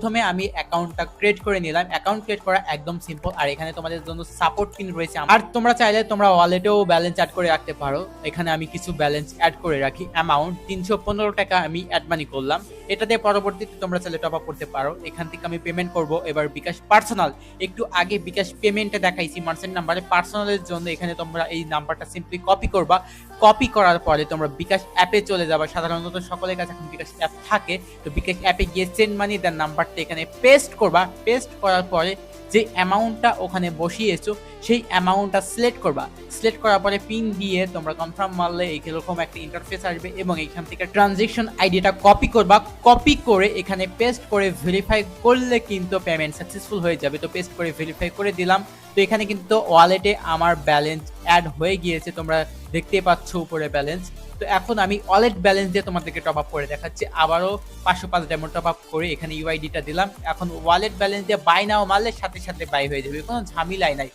প্রথমে আমি অ্যাকাউন্টটা ক্রিয়েট করে নিলাম। অ্যাকাউন্ট ক্রিয়েট করা একদম সিম্পল আর এখানে তোমাদের জন্য সাপোর্ট পিন রয়েছে আর তোমরা চাইলে তোমরা ওয়ালেটেও ব্যালেন্স অ্যাড করে রাখতে পারো। এখানে আমি কিছু ব্যালেন্স অ্যাড করে রাখি। অ্যামাউন্ট তিনশো পনেরো টাকা আমি অ্যাড মানি করলাম। এটাতে পরবর্তীতে তোমরা চাইলে টপ আপ করতে পারো। এখান থেকে আমি পেমেন্ট করব। এবার বিকাশ পার্সোনাল একটু আগে বিকাশ পেমেন্টে দেখাইছি মার্চেন্ট নাম্বারে পার্সোনালের জন্য এখানে তোমরা এই নাম্বারটা সিম্পলি কপি করবা। কপি করার পরে তোমরা বিকাশ অ্যাপে চলে যাবা। সাধারণত সকলের কাছে এখন বিকাশ অ্যাপ থাকে। তো বিকাশ অ্যাপে গিয়ে সেন্ড মানি দেন নাম্বারটা এখানে পেস্ট করবা পেস্ট করার পরে যে অ্যামাউন্টটা ওখানে বসিয়েছো, সেই অ্যামাউন্টটা সিলেক্ট করবা। সিলেক্ট করার পরে পিন দিয়ে তোমরা কনফার্ম মারলে এইরকম একটা ইন্টারফেস আসবে এবং এখান থেকে ট্রানজেকশন আইডিটা কপি করবা। কপি করে এখানে পেস্ট করে ভেরিফাই করলে কিন্তু পেমেন্ট সাকসেসফুল হয়ে যাবে। তো পেস্ট করে ভেরিফাই করে দিলাম। তো এখানে কিন্তু ওয়ালেটে আমার ব্যালেন্স অ্যাড হয়ে গিয়েছে, তোমরা দেখতে পাচ্ছ উপরে ব্যালেন্স তো এখন আমি ওয়ালেট ব্যালেন্স দিয়ে তোমাদেরকে টপ আপ করে দেখাচ্ছি। আবারও পাঁচশো পাঁচ ডেমো টপ আপ করে এখানে ইউআইডিটা দিলাম। এখন ওয়ালেট ব্যালেন্স দিয়ে বাই নাও মারলে সাথে সাথে বাই হয়ে যাবে। কোনো ঝামেলাই নাই।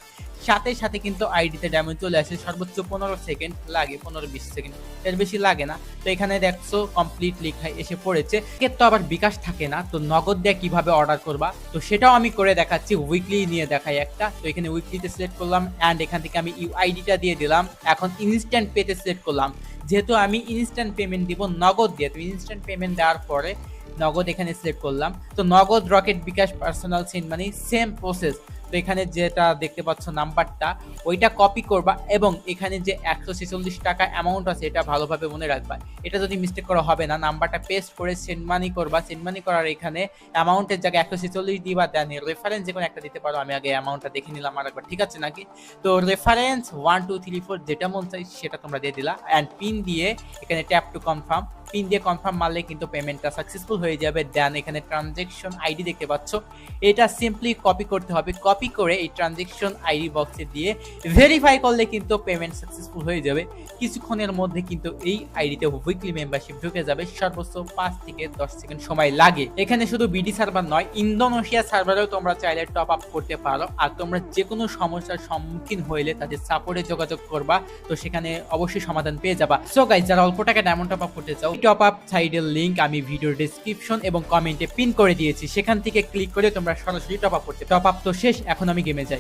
সাথে সাথে কিন্তু আইডিতে ড্যামেজ চলে আসে। সর্বোচ্চ পনেরো সেকেন্ড লাগে, পনেরো বিশ সেকেন্ড। এর বেশি লাগে না। তো এখানে দেখছ কমপ্লিট লেখায় এসে পড়েছে। এর তো আবার বিকাশ থাকে না। তো নগদ দিয়ে কীভাবে অর্ডার করবা? তো সেটাও আমি করে দেখাচ্ছি উইকলি নিয়ে দেখাই একটা। তো এখানে উইকলিতে সিলেক্ট করলাম অ্যান্ড এখান থেকে আমি ইউআইডিটা দিয়ে দিলাম। এখন ইনস্ট্যান্ট পেতে সিলেক্ট করলাম। যেহেতু আমি ইনস্ট্যান্ট পেমেন্ট দিব নগদ দিয়ে, তো ইনস্ট্যান্ট পেমেন্ট দেওয়ার পরে নগদ এখানে সিলেক্ট করলাম। তো Nagad rocket Bkash personal send মানে সেম প্রসেস তো এখানে যেটা দেখতে পাচ্ছ নাম্বারটা, ওইটা কপি করবা এবং এখানে যে একশো ছেচল্লিশ টাকা অ্যামাউন্ট আছে, এটা ভালোভাবে মনে রাখবা। এটা যদি মিস্টেক করা হবে না, নাম্বারটা পেস্ট করে সেন্ড মানি করবা। সেন্ড মানি করার এখানে অ্যামাউন্টের জায়গায় একশো ছেচল্লিশ দিবা দেন রেফারেন্স যে কোনো একটা দিতে পারো। আমি আগে অ্যামাউন্টটা দেখে নিলাম আর একবার ঠিক আছে নাকি? তো reference one two three four যেটা মন চাই সেটা তোমরা দিয়ে দিলা। অ্যান্ড পিন দিয়ে এখানে ট্যাপ টু কনফার্ম পিন দিয়ে কনফার্ম মারলে কিন্তু পেমেন্টটা সাকসেসফুল হয়ে যাবে। দেন এখানে ট্রানজেকশন আইডি দেখতে পাচ্ছ। এটা সিম্পলি কপি করতে হবে। কপি করে এই ট্রানজেকশন আইডি বক্সে দিয়ে ভেরিফাই করলে কিন্তু পেমেন্ট সাকসেসফুল হয়ে যাবে। কিছুক্ষণের মধ্যে কিন্তু এই আইডিতে উইকলি মেম্বারশিপ ঢুকে যাবে। সর্বোচ্চ পাঁচ থেকে দশ সেকেন্ড সময় লাগে। এখানে শুধু বিডি সার্ভার নয় ইন্দোনেশিয়া সার্ভারেও তোমরা চাইলে টপ আপ করতে পারো। আর তোমরা যে কোনো সমস্যার সম্মুখীন হইলে তাদের সাপোর্টে যোগাযোগ করবা। তো সেখানে অবশ্যই সমাধান পেয়ে যাবা। সো গাইজ যারা অল্প টাকা ডায়মন্ড টপ আপ করতে চাও টপ আপ সাইডের লিঙ্ক আমি ভিডিওর ডিসক্রিপশন এবং কমেন্টে পিন করে দিয়েছি। সেখান থেকে ক্লিক করে তোমরা সরাসরি টপ আপ করতে টপ আপ তো শেষ, এখন আমি গেমে যাই।